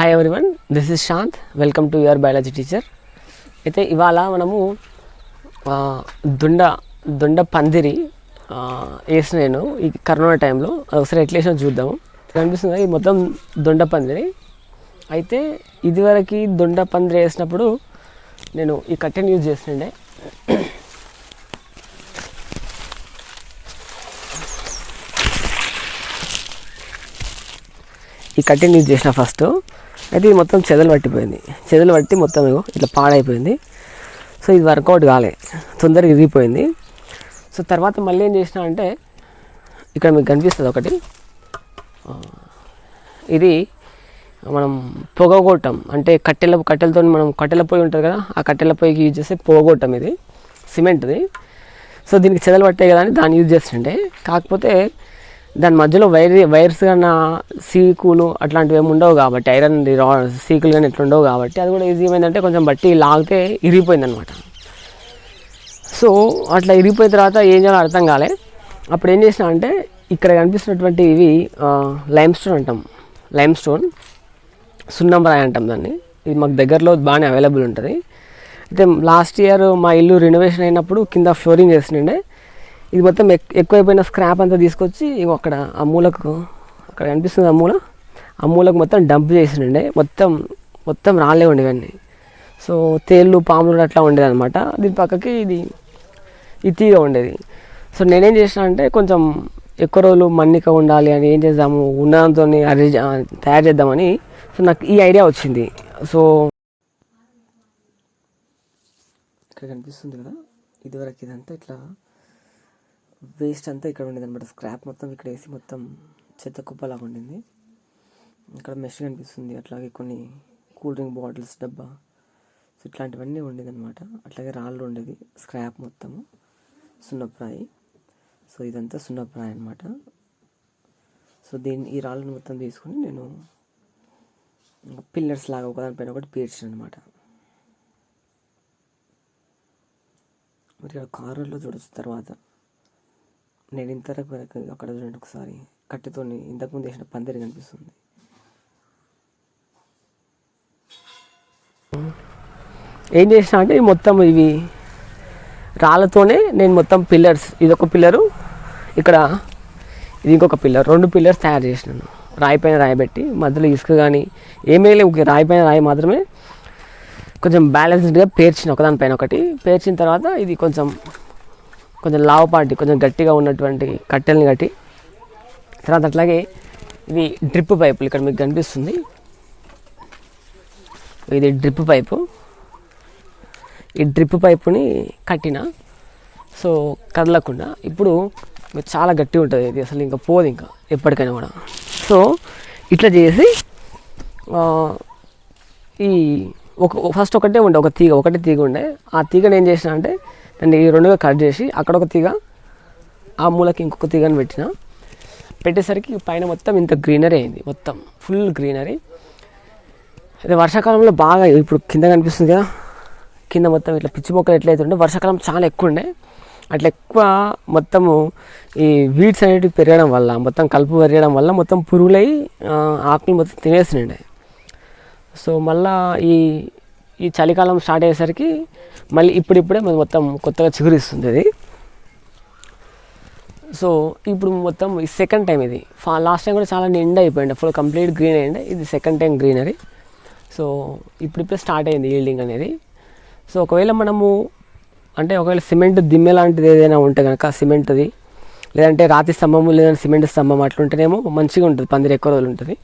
Hi everyone this is Shanth welcome to your biology teacher అయితే ఇవాళ మనము దుండ దొండ దొండ పందిరి వేసిన నేను ఈ కరోనా టైంలో అది ఒకసారి ఎట్లా వేసినా చూద్దాము. కనిపిస్తుంది ఇది మొత్తం దొండ పందిరి. అయితే ఇదివరకు దొండ పందిరి వేసినప్పుడు నేను ఈ కట్టెని యూజ్ చేస్తుండే. ఈ కట్టెని యూజ్ చేసిన ఫస్ట్ అయితే ఇది మొత్తం చెదలు పట్టిపోయింది. చెదలు పట్టి మొత్తం ఇట్లా పాడైపోయింది. సో ఇది వర్కౌట్ కాలే. తొందరగా ఇరిగిపోయింది. సో తర్వాత మళ్ళీ ఏం చేసిన అంటే ఇక్కడ మీకు కనిపిస్తుంది ఒకటి. ఇది మనం పొగగొట్టం అంటే కట్టెల కట్టెలతో మనం కట్టెల పొయ్యి ఉంటుంది కదా ఆ కట్టెల పొయ్యికి యూజ్ చేసే పొగగొట్టం ఇది. సిమెంట్ది. సో దీనికి చెదలు పట్టాయి కదా అని దాన్ని యూజ్ చేస్తుండే కాకపోతే దాని మధ్యలో వైర్ వైర్స్ కన్నా సీకులు అట్లాంటివి ఏమి ఉండవు కాబట్టి ఐరన్ రా సీకులు కానీ ఇట్లా ఉండవు కాబట్టి అది కూడా ఈజీ ఏమైందంటే కొంచెం బట్టి లాగితే ఇరిగిపోయింది అనమాట సో అట్లా ఇరిగిపోయిన తర్వాత ఏం చేయాలో అర్థం కాలే. అప్పుడు ఏం చేసిన అంటే ఇక్కడ కనిపిస్తున్నటువంటి ఇవి లైమ్ స్టోన్ అంటాం. లైమ్ స్టోన్ సున్నం రాయి అంటాం దాన్ని. ఇది మాకు దగ్గరలో బాగానే అవైలబుల్ ఉంటుంది. అయితే లాస్ట్ ఇయర్ మా ఇల్లు రెనోవేషన్ అయినప్పుడు కింద ఫ్లోరింగ్ వేస్తుండే ఇది మొత్తం ఎక్కువైపోయిన స్క్రాప్ అంతా తీసుకొచ్చి ఇగో అక్కడ ఆ మూలకు అక్కడ కనిపిస్తుంది ఆ మూల. ఆ మూలకు మొత్తం డంప్ చేసిండే మొత్తం మొత్తం రాలే ఉండేవన్నీ. సో తేళ్ళు పాములు అట్లా ఉండేది అనమాట దీని పక్కకి ఇది ఈ తీగ ఉండేది. సో నేనేం చేసిన అంటే కొంచెం ఎక్కువ రోజులు మన్నిక ఉండాలి అని ఏం చేద్దాము ఉన్నదంతో అరేంజ్ తయారు చేద్దామని. సో నాకు ఈ ఐడియా వచ్చింది. సో ఇక్కడ కనిపిస్తుంది కదా? ఇదివరకు ఇదంతా ఇట్లా వేస్ట్ అంతా ఇక్కడ ఉండేది అనమాట స్క్రాప్ మొత్తం ఇక్కడ వేసి మొత్తం చెత్త కుప్పలాగా ఉండింది. ఇక్కడ మెష్ కనిపిస్తుంది. అట్లాగే కొన్ని కూల్ డ్రింక్ బాటిల్స్ డబ్బా. సో ఇట్లాంటివన్నీ ఉండేది అనమాట అట్లాగే రాళ్ళు ఉండేది స్క్రాప్ మొత్తము. సున్నప్రాయి. సో ఇదంతా సున్నప్రాయి అనమాట సో దీన్ని ఈ రాళ్ళను మొత్తం తీసుకొని నేను పిల్లర్స్ లాగా ఒకదానిపైన ఒకటి పేర్చాను అనమాట మరి ఇక్కడ కారులో చూడొచ్చు తర్వాత. నేను ఇంతవరకు వరకు అక్కడ చూడండి ఒకసారి. కట్టెతో ఇంతకుముందు వేసిన పందిరి కనిపిస్తుంది. ఏం చేసిన అంటే మొత్తం ఇవి రాళ్ళతోనే నేను మొత్తం పిల్లర్స్ ఇది ఒక పిల్లరు ఇక్కడ ఇది ఇంకొక పిల్లర్ రెండు పిల్లర్స్ తయారు చేసినాను. రాయి పైన రాయి పెట్టి మధ్యలో ఇసుక కానీ ఏమీ లేవు రాయిపైన రాయి పైన రాయి మాత్రమే కొంచెం బ్యాలెన్స్డ్గా పేర్చిన ఒకదానిపైన ఒకటి. పేర్చిన తర్వాత ఇది కొంచెం కొంచెం లావుపాటి కొంచెం గట్టిగా ఉన్నటువంటి కట్టెల్ని కట్టి తర్వాత అట్లాగే ఇవి డ్రిప్ పైపులు ఇక్కడ మీకు కనిపిస్తుంది. ఇది డ్రిప్ పైపు. ఈ డ్రిప్ పైపుని కట్టిన సో కదలకుండా ఇప్పుడు చాలా గట్టిగా ఉంటుంది ఇది అసలు ఇంకా పోదు ఇంకా ఎప్పటికైనా కూడా. సో ఇట్లా చేసి ఈ ఒక ఫస్ట్ ఒకటే ఉండే ఒక తీగ ఒకటే తీగ ఉండే. ఆ తీగను ఏం చేసిన అంటే దాన్ని రెండుగా కట్ చేసి అక్కడ ఒక తీగ ఆ మూలకి ఇంకొక తీగని పెట్టిన. పెట్టేసరికి పైన మొత్తం ఇంత గ్రీనరీ అయింది. మొత్తం ఫుల్ గ్రీనరీ. అదే వర్షాకాలంలో బాగా ఇప్పుడు కింద కనిపిస్తుంది కదా. కింద మొత్తం ఇట్లా పిచ్చి మొక్కలు ఎట్లయితే ఉండే వర్షాకాలం చాలా ఎక్కువ ఉండే అట్లా ఎక్కువ మొత్తము ఈ వీడ్స్ అనేటివి పెరగడం వల్ల మొత్తం కలుపు పెరగడం వల్ల మొత్తం పురుగులై ఆకులు మొత్తం తినేసినండి సో మళ్ళా ఈ ఈ చలికాలం స్టార్ట్ అయ్యేసరికి మళ్ళీ ఇప్పుడిప్పుడే మరి మొత్తం కొత్తగా చిగురిస్తుంది అది సో ఇప్పుడు మొత్తం ఈ సెకండ్ టైం ఇది. ఫా లాస్ట్ టైం కూడా చాలా నిండా అయిపోయింది. ఫుల్ కంప్లీట్ గ్రీన్ అయ్యింది ఇది సెకండ్ టైం గ్రీనరీ సో ఇప్పుడిప్పుడే స్టార్ట్ అయింది ఈల్డింగ్ అనేది. సో ఒకవేళ మనము అంటే ఒకవేళ సిమెంట్ దిమ్మె లాంటిది ఏదైనా ఉంటే కనుక సిమెంట్ది లేదంటే రాతి స్తంభము లేదంటే సిమెంట్ స్తంభం అట్లుంటేనేమో మంచిగా ఉంటుంది పందిరి ఎక్కువ రోజులు ఉంటుంది.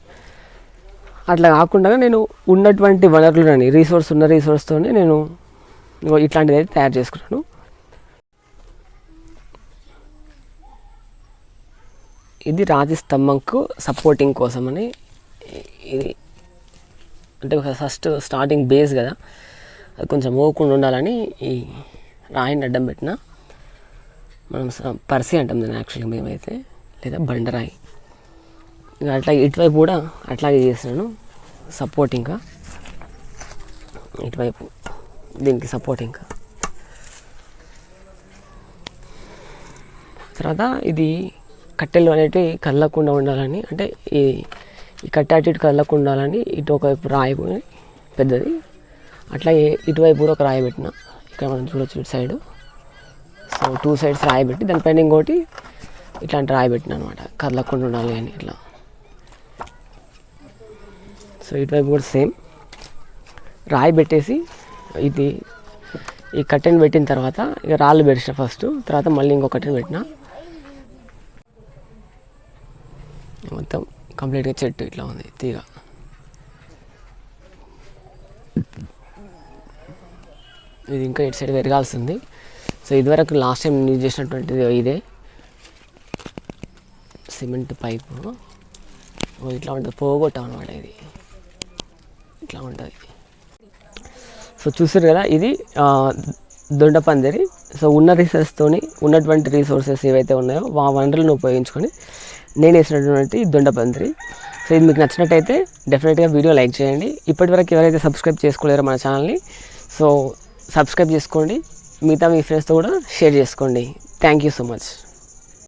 అట్లా కాకుండా నేను ఉన్నటువంటి వనరులని రీసోర్స్ ఉన్న రీసోర్స్తోనే నేను ఇట్లాంటిది అయితే తయారు చేసుకున్నాను. ఇది రాతి స్తంభంకు సపోర్టింగ్ కోసమని ఇది. అంటే ఫస్ట్ స్టార్టింగ్ బేస్ కదా. అది కొంచెం మోకుండా ఉండాలని ఈ రాయిని అడ్డం పెట్టిన. మనం పర్సీ పర్సి అంటాం దాన్ని యాక్చువల్గా మేమైతే. లేదా బండరాయి. ఇంకా అట్లా ఇటువైపు కూడా అట్లాగే చేసినాను సపోర్ట్ ఇంకా. ఇటువైపు దీనికి సపోర్ట్ ఇంకా. తర్వాత ఇది కట్టెలు అనేటివి కదలకుండా ఉండాలని అంటే ఈ ఈ కట్ట అటు ఇటు కదలకుండా ఉండాలని ఇటు ఒకవైపు రాయి పెద్దది. అట్లా ఇటువైపు కూడా ఒక రాయి పెట్టిన. ఇక్కడ మనం చూడొచ్చు ఇటు సైడ్. సో టూ సైడ్స్ రాయి పెట్టి దానిపైన ఇంకోటి ఇట్లాంటి రాయి పెట్టిన అనమాట. కదలకుండా ఉండాలి అని ఇట్లా. సో ఇటువైపు కూడా సేమ్. రాయి పెట్టేసి ఇది ఈ కట్టెన్ పెట్టిన తర్వాత ఇక రాళ్ళు పెట్టిన ఫస్ట్ తర్వాత మళ్ళీ ఇంకో కట్టెన్ పెట్టిన. మొత్తం కంప్లీట్గా చెట్టు ఇట్లా ఉంది తీగ. ఇది ఇంకా ఇటు సైడ్ పెరగాల్సింది. సో ఇదివరకు లాస్ట్ టైం యూజ్ చేసినటువంటిది ఇదే. Cement pipe. ఇట్లా ఉంటుంది పోగొట్టాం అనమాట ఇది. ఇట్లా ఉంటుంది. సో చూసారు కదా ఇది దొండ పందిరి సో ఉన్న రీసోర్స్తోని ఉన్నటువంటి రీసోర్సెస్ ఏవైతే ఉన్నాయో ఆ వనరులను ఉపయోగించుకొని నేను వేసినటువంటి దొండ పందిరి సో ఇది మీకు నచ్చినట్టయితే డెఫినెట్గా వీడియో లైక్ చేయండి. ఇప్పటివరకు ఎవరైతే సబ్స్క్రైబ్ చేసుకోలేరో మన ఛానల్ని సో సబ్స్క్రైబ్ చేసుకోండి. మిగతా మీ ఫ్రెండ్స్తో కూడా షేర్ చేసుకోండి. Thank you so much